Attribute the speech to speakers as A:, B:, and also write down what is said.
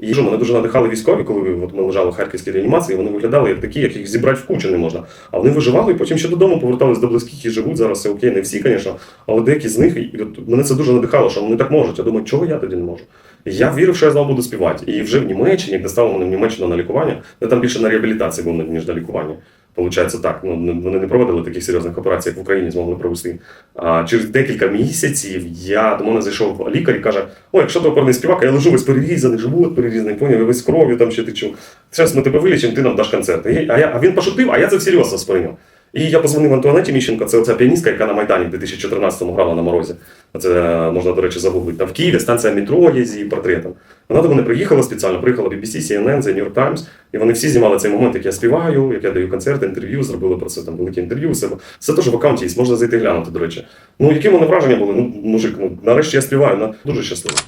A: І що, мене дуже надихали військові, коли от ми лежали в харківській реанімації, вони виглядали як такі, як їх зібрати в кучу не можна. А вони виживали і потім ще додому повертались до близьких і живуть. Зараз все окей, не всі, звісно, але деякі з них, і от мене це дуже надихало, що вони так можуть. Я думаю, чого я тоді не можу? Я вірив, що я знову буду співати. І вже в Німеччині, як доставили мене в Німеччину на лікування, я там більше на реабілітації був, ніж на лікування. Получається так. Ну вони не проводили таких серйозних операцій, як в Україні змогли провести. А через декілька місяців я до мене зайшов лікар і каже: О, якщо ти опорний співак, я лежу весь перерізаний, живот перерізаний, поняв, весь кров'ю там ще течу. Зараз ми тебе вилічимо, ти нам даш концерт. А, я, а він пошутив, а я це всерйозно сприйняв. І я позвонив Антуанеті Міщенко, це оця піаністка, яка на Майдані в 2014-му грала на морозі. Це можна, до речі, загуглити. Там в Києві станція метро є з її портретом. Вона до мене приїхала спеціально, приїхала BBC, CNN, The New York Times, і вони всі знімали цей момент, як я співаю, як я даю концерти, інтерв'ю, зробили про це там велике інтерв'ю. Все, все теж в аккаунті є, можна зайти глянути, до речі. Ну, які в мене враження були? Ну, мужик, ну нарешті я співаю, ну, дуже щасливий.